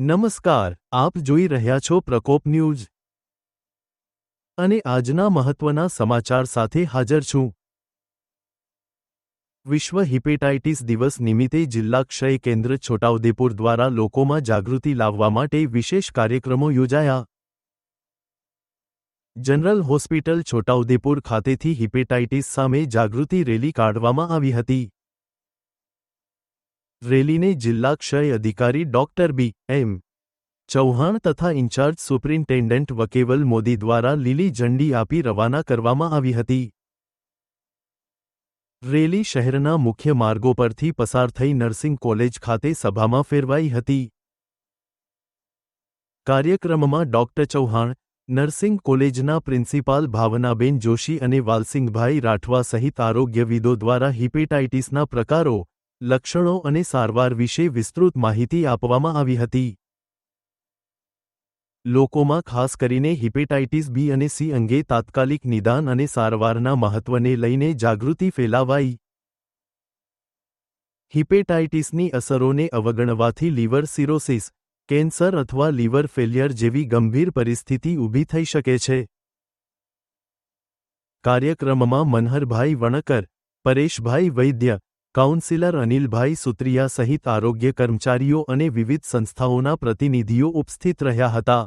નમસ્કાર, આપ જોઈ રહ્યા છો પ્રકોપ ન્યૂઝ. અને આજના મહત્વના સમાચાર સાથે હાજર છું. વિશ્વ હિપેટાઇટિસ દિવસ નિમિત્તે જિલ્લા ક્ષય કેન્દ્ર છોટાઉદેપુર દ્વારા લોકોમાં જાગૃતિ લાવવા માટે વિશેષ કાર્યક્રમો યોજાયા. જનરલ હોસ્પિટલ છોટાઉદેપુર ખાતેથી હિપેટાઇટિસ સામે જાગૃતિ રેલી કાઢવામાં આવી હતી. રેલીને જિલ્લા ક્ષય અધિકારી ડોક્ટર બી. એમ. ચૌહાણ તથા ઇન્ચાર્જ સુપ્રિન્ટેન્ડન્ટ વકેવલ મોદી દ્વારા લીલી ઝંડી આપી રવાના કરવામાં આવી હતી. રેલી શહેરના મુખ્ય માર્ગો પરથી પસાર થઈ નર્સિંગ કોલેજ ખાતે સભામાં ફેરવાઈ હતી. કાર્યક્રમમાં ડોક્ટર ચૌહાણ, નર્સિંગ કોલેજના પ્રિન્સિપાલ ભાવનાબેન જોશી અને વાલસિંગભાઈ રાઠવા સહિત આરોગ્યવિદો દ્વારા હિપેટાઇટિસના પ્રકારો લક્ષણો અને સારવાર વિશે વિસ્તૃત માહિતી આપવામાં આવી હતી. લોકોમાં ખાસ કરીને હિપેટાઇટિસ બી અને સી અંગે તાત્કાલિક નિદાન અને સારવારના મહત્વને લઈને જાગૃતિ ફેલાવાઈ. હિપેટાઇટિસની અસરોને અવગણવાથી લીવર સિરોસિસ, કેન્સર અથવા લીવર ફેલિયર જેવી ગંભીર પરિસ્થિતિ ઊભી થઈ શકે છે. કાર્યક્રમમાં મનહરભાઈ વણકર, પરેશભાઈ વૈદ્ય કાઉન્સિલર અનિલભાઈ સુત્રિયા સહિત આરોગ્ય કર્મચારીઓ અને વિવિધ સંસ્થાઓના પ્રતિનિધિઓ ઉપસ્થિત રહ્યા હતા.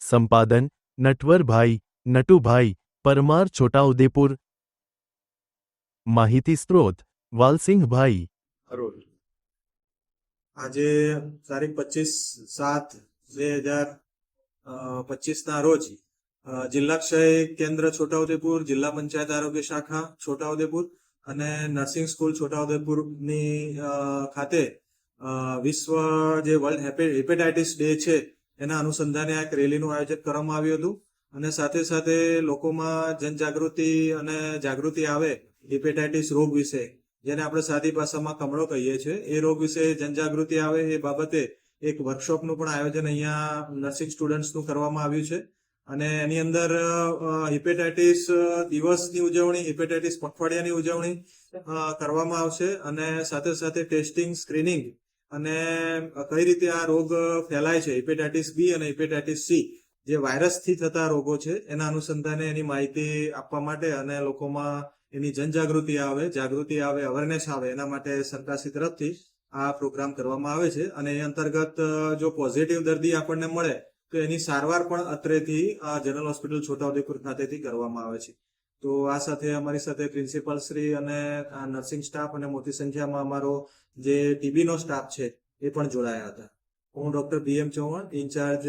સંપાદન, નટવરભાઈ, નટુભાઈ, પરમાર છોટાઉદેપુર. માહિતી સ્ત્રોત, વાલસિંહભાઈ. આજે તારીખ પચીસ સાત બે હજાર પચીસના રોજ જિલ્લા ક્ષય કેન્દ્ર છોટાઉદેપુર, જિલ્લા પંચાયત આરોગ્ય શાખા છોટાઉદેપુર અને નર્સિંગ સ્કૂલ છોટાઉદેપુરની ખાતે વિશ્વ જે વર્લ્ડ હેપેટાઇટિસ ડે છે, એના અનુસંધાને આ એક રેલીનું આયોજન કરવામાં આવ્યું હતું. અને સાથે સાથે લોકોમાં જનજાગૃતિ અને જાગૃતિ આવે હેપેટાઇટિસ રોગ વિશે, જેને આપણે સાદી ભાષામાં કમળો કહીએ છીએ. એ રોગ વિશે જનજાગૃતિ આવે એ બાબતે એક વર્કશોપનું પણ આયોજન અહીંયા નર્સિંગ સ્ટુડન્ટ્સનું કરવામાં આવ્યું છે. અને એની અંદર હિપેટાઇટિસ દિવસની ઉજવણી, હિપેટાઇટિસ પખવાડિયાની ઉજવણી કરવામાં આવશે અને સાથે સાથે ટેસ્ટિંગ, સ્ક્રીનિંગ અને કઈ રીતે આ રોગ ફેલાય છે, હિપેટાઇટિસ બી અને હિપેટાઇટિસ સી, જે વાયરસથી થતા રોગો છે, એના અનુસંધાને એની માહિતી આપવા માટે અને લોકોમાં એની જનજાગૃતિ આવે, જાગૃતિ આવે અવેરનેસ આવે, એના માટે સરકારશ્રી તરફથી આ પ્રોગ્રામ કરવામાં આવે છે. અને એ અંતર્ગત જો પોઝિટિવ દર્દી આપણને મળે તો એની સારવાર પણ અત્રેથી આ જનરલ હોસ્પિટલ છોટાઉદેપુર ખાતેથી કરવામાં આવે છે. તો આ સાથે અમારી સાથે પ્રિન્સિપાલ શ્રી અને નર્સિંગ સ્ટાફ અને મોટી સંખ્યામાં અમારો જે ટીબીનો સ્ટાફ છે, એ પણ જોડાયા હતા. હું doctor B M Chauhan, incharge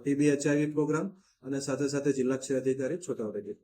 TB HIV programme અને સાથે સાથે જિલ્લા ક્ષય અધિકારી છોટાઉદેપુર.